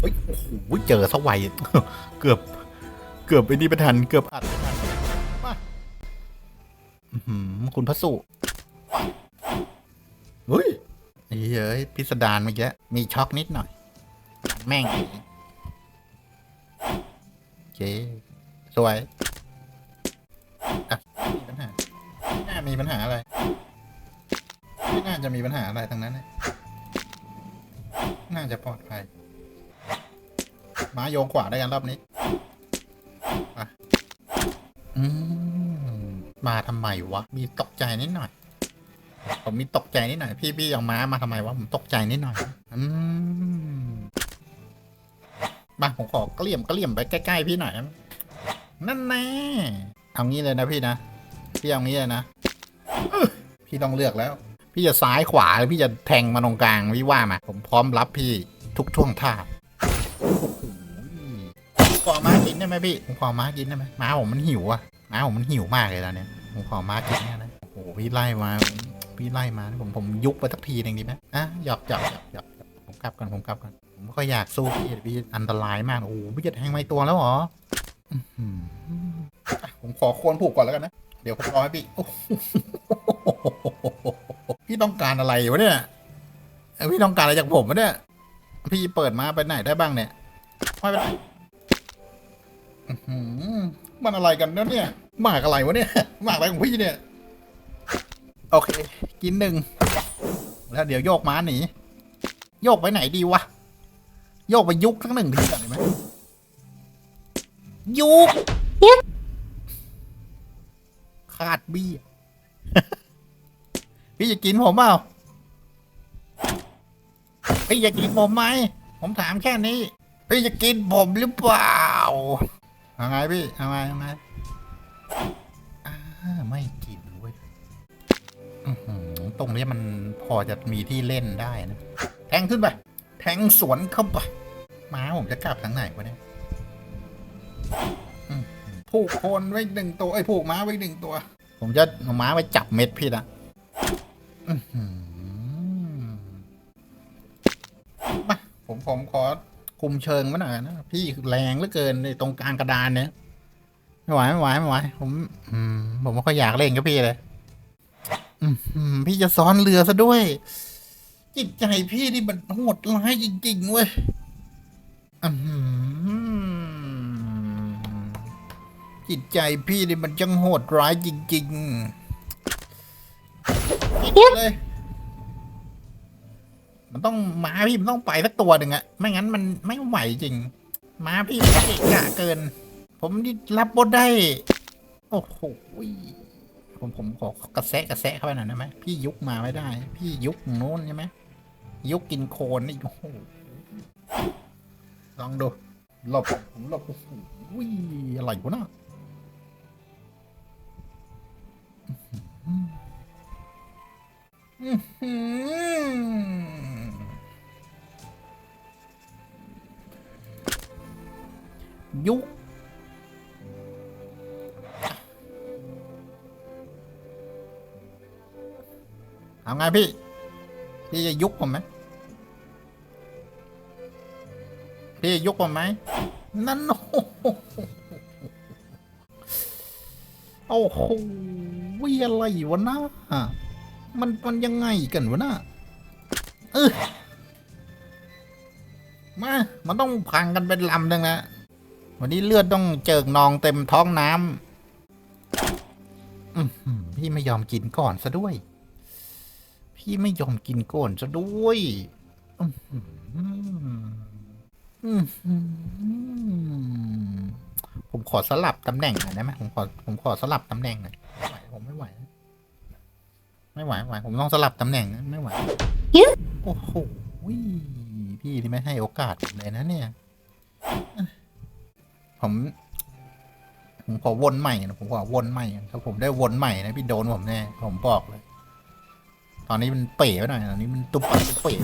เฮ้ยโอ้โหเจอสวัยเกือบ เกือบไปนี่ไม่ทัน เกือบอัดไม่ทันมาคุณพระสุเฮ้ยเฮ้ยพิสดารเมื่อกี้มีช็อกนิดหน่อย แม่งโอเคสวยอะมีปัญหาไม่น่ามีปัญหาอะไรไม่น่าจะมีปัญหาอะไรทั้งนั้นนะน่าจะปลอดภัย ม้าโยงขวาได้กันรอบนี้มาอืมมาทำไมวะ มีตกใจนิดหน่อย ผมมีตกใจนิดหน่อย พี่พี่เอาม้ามาทำไมวะ ผมตกใจนิดหน่อย อืมมาผมขอเกลี่ยมเกลี่ยมไปใกล้ๆพี่หน่อย นั่นแน่เอางี้เลยนะพี่นะ พี่เอางี้เลยนะพี่ต้องเลือกแล้ว พี่จะซ้ายขวาหรือพี่จะแทงมาตรงกลางพี่ว่ามาผมพร้อมรับพี่ทุกท่วงท่า ขอม้ากินได้ไหมพี่ผมขอม้ากินได้ไหมม้าผมมันหิวอะม้าผมมันหิวมากเลยตอนเนี้ยผมขอม้ากินเนี่ยนะโอ้โหพี่ไล่มาพี่ไล่มาผมผมยุบไปสักทีหนึ่งดีไหมอะหยอกหยอกหยอกหยอกผมกลับกันผมกลับกันผมไม่ค่อยอยากสู้พี่พี่อันตรายมากโอ้โหพี่จะแทงไม่ตัวแล้วเหรอผมขอควรผูกก่อนแล้วกันนะ เดี๋ยวผมรอให้พี่พี่ต้องการอะไรวะเนี่ยพี่ต้องการอะไรจากผมวะเนี่ย พี่เปิดมาไปไหนได้บ้างเนี่ยไม่เป็นได้ มันอะไรกันเนี่ยเนี่ยหมากอะไรวะเนี่ยหมากอะไรของพี่เนี่ย โอเค กินหนึ่ง แล้วเดี๋ยวโยกม้าหนี โยกไปไหนดีวะ โยกไปยุกทั้งหนึ่งทีก่อนได้ไหมยุกขาดบี้พี่จะกินผมเปล่า พี่จะกินผมไหม ผมถามแค่นี้ พี่จะกินผมหรือเปล่า เอาไงพี่ เอาไงเอาไงอ่าไม่กินเว้ยตรงนี้มันพอจะมีที่เล่นได้นะ แทงขึ้นไป แทงสวนเข้าไป ม้าผมจะกลับทางไหนวะเนี่ยผูกโคนไว้หนึ่งตัวไอ้ผูกม้าไว้หนึ่งตัว ผมจะเอาม้าไปจับเม็ดพี่นะมาผมผมขอ คุมเชิงไว้หน่อยนะพี่แรงเหลือเกินในตรงกลางกระดานเนี่ยไม่ไหวไม่ไหวไม่ไหวผมอืมผมไม่ค่อยอยากเล่นกับพี่เลยพี่จะซ้อนเรือซะด้วย จิตใจพี่นี่มันโหดร้ายจริงๆเว้ยจิตใจพี่นี่มันจังโหดร้ายจริงๆเลย มันต้องม้าพี่มันต้องไปสักตัวหนึ่งอะไม่งั้นมันไม่ไหวจริง ม้าพี่มันเกะกะเกิน ผมนี่รับบทได้ โอ้โหผมผมขอกระแซะกระแซะเข้าไปหน่อยได้ไหมพี่ยุกมาไม่ได้ พี่ยุกโน้นใช่ไหมยุกกินโคนนี่โอ้โหลองดูหลบผมหลบโอ้โหอะไรวะน่ะอื้อหือ เอาไงพี่ พี่จะยุกผมไหมพี่จะยุกผมไหมนั่นโอ้โหโอ้โหวิอะไรวะนะมันมันยังไงกันวะนะเออมามันต้องพังกันเป็นลำหนึ่งนะวันนี้เลือดต้องเจิกนองเต็มท้องน้ำพี่ไม่ยอมกินก่อนซะด้วย พี่ไม่ยอมกินก่อนซะด้วยอื้อหืออื้อหือผมขอสลับตำแหน่งหน่อยได้ไหมผมขอผมขอสลับตำแหน่งหน่อยไม่ไหวผมไม่ไหว ไม่ไหวไม่ไหว ผมต้องสลับตำแหน่งนะไม่ไหวโอ้โหพี่ที่ไม่ให้โอกาสผมเลยนะเนี่ย ผม ผมขอวนใหม่นะผมขอวนใหม่ถ้าผมได้วนใหม่นะพี่โดนผมแน่ผมบอกเลย ตอนนี้มันเป๋ไปหน่อยตอนนี้มันตุ๊บตุ๊บเป๋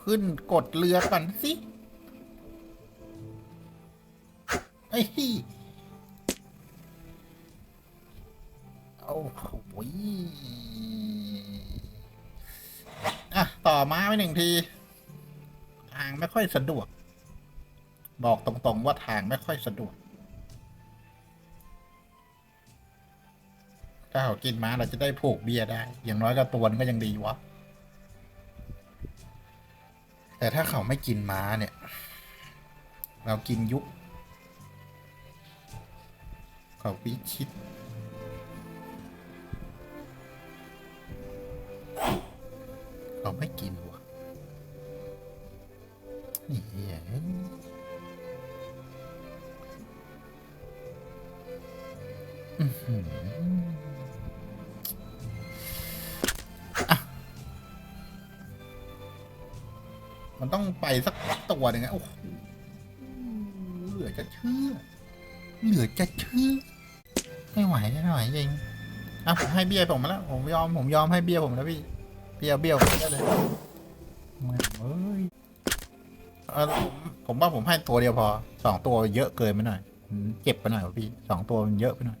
ขึ้นกดเรือก่อนสิไอ้ ต่อมาไปหนึ่งที ทางไม่ค่อยสะดวก บอกตรงๆว่าทางไม่ค่อยสะดวก ถ้าเขากินม้าเราจะได้ผูกเบียร์ได้ อย่างน้อยก็ตัวนึงก็ยังดีวะ แต่ถ้าเขาไม่กินม้าเนี่ย เรากินยุกเขาวิชิต เขาไม่กินวะนี่เหี้ยอื้อหืออ่มันต้องไปสักตัวหนึ่งอะโอ้โหเหลือจะเชื่อ เหลือจะเชื่อ ไม่ไหวไม่ไหวจริงอะผมให้เบีย้ยผมมาแล้ว ผมยอม ผมยอมให้เบีย้ยผมแล้วพี่ เบี้ยเบี้ยวผมได้เลยไม่เอ้ยเออผมผมว่าผมให้ตัวเดียวพอสองตัวเยอะเกินไปหน่อยมันเจ็บไปหน่อยวะพี่สองตัวมันเยอะไปหน่อย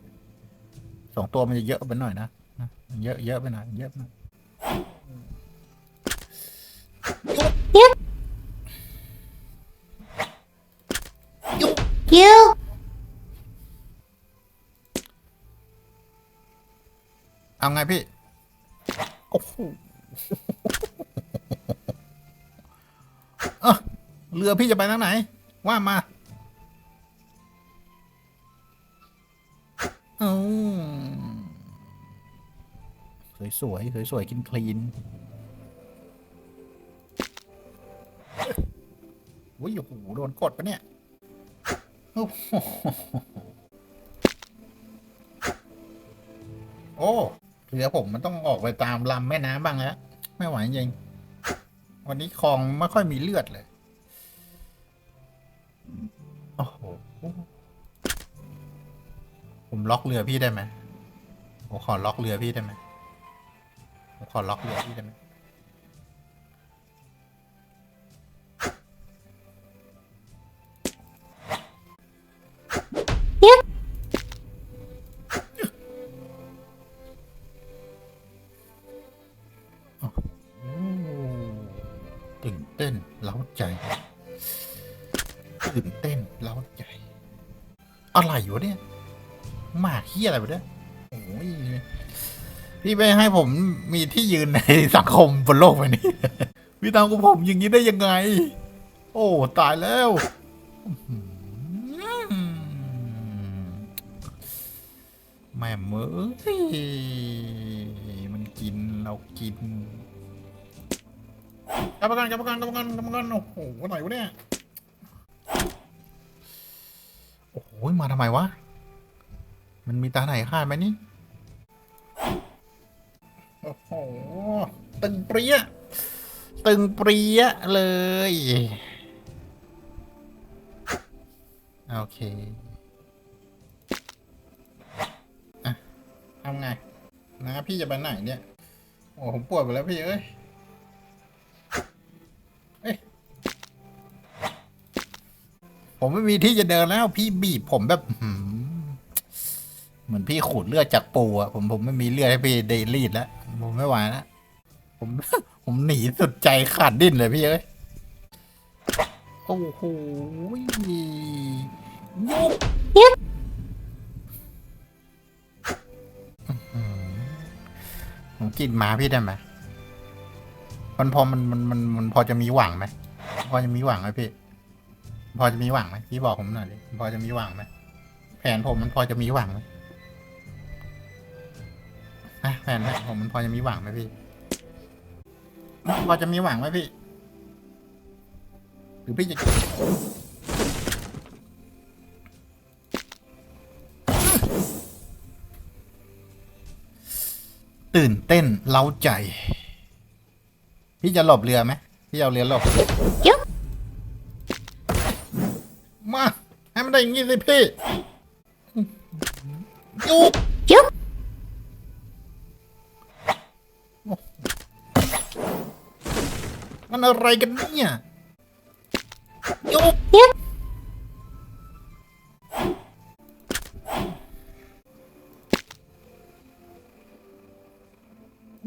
สองตัวมันจะเยอะไปหน่อยนะนะมันเยอะเยอะไปหน่อยเยอะไปหน่อย you เอาไงพี่ โอ้โห เออเรือพี่จะไปทางไหน ว่ามาเอาสวยสวยสวยสวยกินคลีนอุ้ยโอ้โหโดนกดปะเนี่ยโอ้โหโอ้ เรือผมมันต้องออกไปตามลำแม่น้ำบ้างแล้ว ไม่ไหวจริง วันนี้คลองไม่ค่อยมีเลือดเลย โอ้โห ผมล็อกเรือพี่ได้ไหมผมขอล็อกเรือพี่ได้ไหมผมขอล็อกเรือพี่ได้ไหม อะไรวะเนี่ยหมาขี้ยอะไรวะเนี่ยโอ้ยพี่ไปให้ผมมีที่ยืนในสังคมบนโลกใบนี้พี่ทำกับผมอย่างนี้ได้ยังไง โอ้ตายแล้วอื้อหือแม่เมื่อยมันกินเรากินกลับมากันกลับมากันกลับมากันกลับมากันโอ้โหว่าไหนวะเนี่ย อ้โหมาทำไมวะ มันมีตาไหนคาดไหมนี่ โอ้โห ตึงเปรี้ย ตึงเปรี้ยเลย โอเคอะทำไง นะพี่จะไปไหนเนี่ย โอ้ผมปวดไปแล้วพี่เอ้ย ผมไม่มีที่จะเดินแล้ว พี่บีบผมแบบเหมือนพี่ขูดเลือดจากปูอะผมผมไม่มีเลือดให้พี่ได้รีดแล้ว ผมไม่ไหวแล้วผมผมหนีสุดใจขาดดิ้นเลยพี่เอ้ยโอ้โหยุบยุบผมกินหมาพี่ได้ไหมมันพอมันมันมันมันพอจะมีหวังไหมพอจะมีหวังไหมพี่ พอจะมีหวังไหมพี่บอกผมหน่อยดิพอจะมีหวังไหมแผนผมมันพอจะมีหวังไหมนะแผนผมมันพอจะมีหวังไหมพี่พอจะมีหวังไหมพี่หรือพี่จะตื่นเต้นเล้าใจ พี่จะหลบเรือไหมพี่เอาเรือหลบ ได้อย่างงี้สิพี่ยุบยุบมันอะไรกันเนี่ยยุบยุบ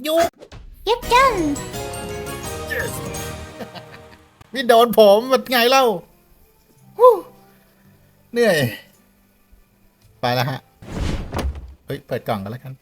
ยุบยุบจังนี่โดนผมแบบไงเล่า เหนื่อย ไปแล้วฮะ เฮ้ย เปิดกล่องกันแล้วกัน